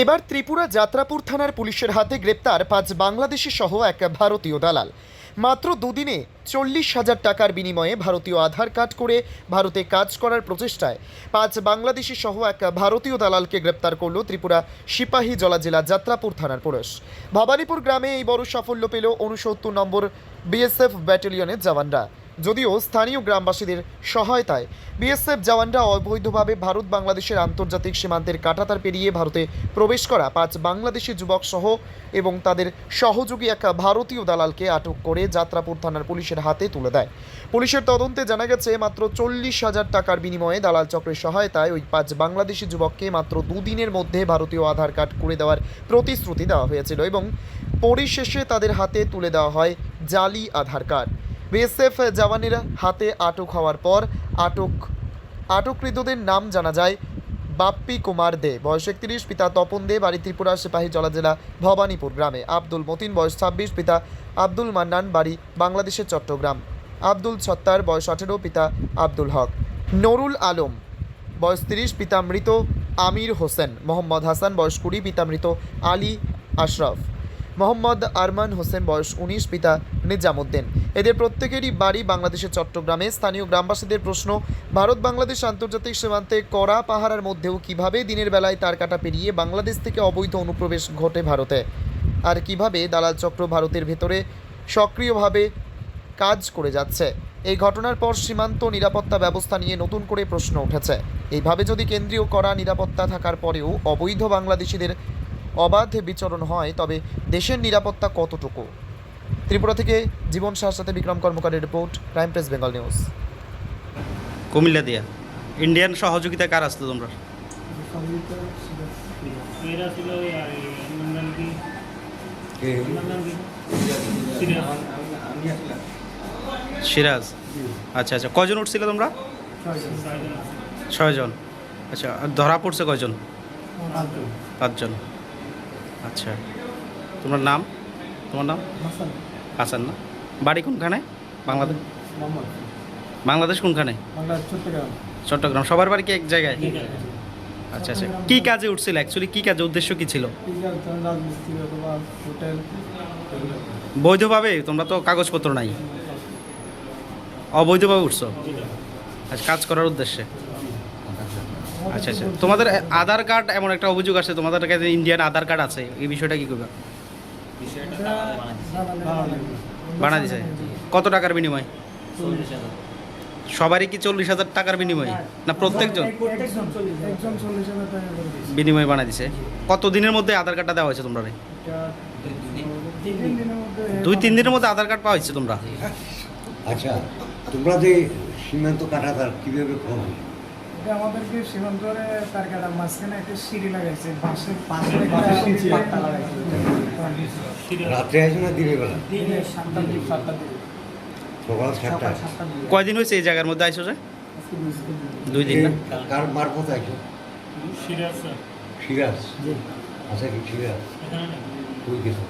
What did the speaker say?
এবার ত্রিপুরা যাত্রাপুর থানার পুলিশের হাতে গ্রেপ্তার পাঁচ বাংলাদেশি সহ এক ভারতীয় দালাল। মাত্র দুদিনে চল্লিশ হাজার টাকার বিনিময়ে ভারতীয় আধার কার্ড করে ভারতে কাজ করার প্রচেষ্টায় পাঁচ বাংলাদেশি সহ এক ভারতীয় দালালকে গ্রেপ্তার করল ত্রিপুরা সিপাহী জলা জেলা যাত্রাপুর থানার পুলিশ ভবানীপুর গ্রামে এই বড় সাফল্য পেল উনসত্তর নম্বর বিএসএফ ব্যাটালিয়নের জওয়ানরা। যদিও স্থানীয় গ্রামবাসীদের সহায়তায় বিএসএফ জওয়ানরা অবৈধভাবে ভারত বাংলাদেশের আন্তর্জাতিক সীমান্তের কাটাতার পেরিয়ে ভারতে প্রবেশ করা পাঁচ বাংলাদেশি যুবক সহ এবং তাদের সহযোগী এক ভারতীয় দালালকে আটক করে যাত্রাপুর থানার পুলিশের হাতে তুলে দেয়। পুলিশের তদন্তে জানা গেছে, মাত্র চল্লিশ হাজার টাকার বিনিময়ে দালাল চক্রের সহায়তায় ওই পাঁচ বাংলাদেশি যুবককে মাত্র দুদিনের মধ্যে ভারতীয় আধার কার্ড করে দেওয়ার প্রতিশ্রুতি দেওয়া হয়েছিল এবং পরিশেষে তাদের হাতে তুলে দেওয়া হয় জালি আধার কার্ড। বিএসএফ জওয়ানেরা হাতে আটক হওয়ার পর আটক আটককৃতদের নাম জানা যায় বাপ্পি কুমার দে। বয়স একত্রিশ, পিতা তপন দে, বাড়ি ত্রিপুরা, সিপাহী জলা জেলা ভবানীপুর গ্রামে। আব্দুল মতিন, বয়স ছাব্বিশ, পিতা আব্দুল মান্নান, বাড়ি বাংলাদেশের চট্টগ্রাম। আব্দুল ছত্তার বয়স আঠেরো, পিতা আব্দুল হক। নুরুল আলম, বয়স তিরিশ, পিতা মৃত আমির হোসেন। মোহাম্মদ হাসান, বয়স কুড়ি, পিতা মৃত আলী আশরাফ। মোহাম্মদ আরমান হোসেন, বয়স উনিশ, পিতা নিজামুদ্দিন। এদের প্রত্যেকেরই বাড়ি বাংলাদেশের চট্টগ্রামে। স্থানীয় গ্রামবাসীদের প্রশ্ন, ভারত বাংলাদেশ আন্তর্জাতিক সীমান্তে কড়া পাহারার মধ্যেও কীভাবে দিনের বেলায় তার কাটা পেরিয়ে বাংলাদেশ থেকে অবৈধ অনুপ্রবেশ ঘটে ভারতে? আর কীভাবে দালাল চক্র ভারতের ভেতরে সক্রিয়ভাবে কাজ করে যাচ্ছে? এই ঘটনার পর সীমান্ত নিরাপত্তা ব্যবস্থা নিয়ে নতুন করে প্রশ্ন উঠেছে। এইভাবে যদি কেন্দ্রীয় কড়া নিরাপত্তা থাকার পরেও অবৈধ বাংলাদেশিদের অবাধ বিচরণ হয়, তবে দেশের নিরাপত্তা কতটুকু? ত্রিপুরা থেকে জীবন শাহর সাথে Bikram কর্মকারের report crime press Bengal news. Comilla দিয়া। ইন্ডিয়ান সহযোগিতা কার আসতো তোমরা? সিরাজ। আচ্ছা আচ্ছা। কজন উঠছিল তোমরা? ছয়জন। আচ্ছা ধরা পড়ছে কয়জন? পাঁচজন। আচ্ছা। তোমার নাম? তোমার নাম? হাসান। না? বাড়ি কোনখানে? বাংলাদেশ? বাংলাদেশ কোনখানে? চট্টগ্রাম। সবার বাড়ি কি এক জায়গায়? আচ্ছা আচ্ছা। কি কাজে উঠছিল? অ্যাকচুয়ালি কি কাজে উদ্দেশ্য কি ছিল? বৈধভাবে? তোমরা তো কাগজপত্র নাই। অবৈধভাবে উঠছো? আচ্ছা কাজ করার উদ্দেশ্যে। আচ্ছা আচ্ছা। তোমাদের আধার কার্ড এমন একটা অভিযোগ আছে তোমাদের কাছে ইন্ডিয়ান আধার কার্ড আছে। এই বিষয়টা কি করবে? বানা দিছে কত টাকার বিনিময়? সবারই কি চল্লিশ হাজার টাকার বিনিময়? না প্রত্যেকজন। বিনিময় বানা দিছে। কত দিনের মধ্যে আধার কার্ডটা দেওয়া হয়েছে তোমরা দুই তিন দিনের মধ্যে আধার কার্ড পাওয়া হয়েছে তোমরা? আচ্ছা তোমরা যে সীমান্ত কাটাতার কীভাবে খবর আমাদেরকে সীমান্তরে তার কাটা মাঝখানে একটা সিঁড়ি লাগাইছে বাঁশের পাশে একটা পাট্টা লাগাইছে। রাত্রে আসে না দিনের বেলা? সকাল সাতটা কয়দিন হয়েছে এই জায়গার মধ্যে আইসো যে? দুই দিন। কার মারফত আইসো সিরাজ আচ্ছা কি সিরাজ? কই গেছো?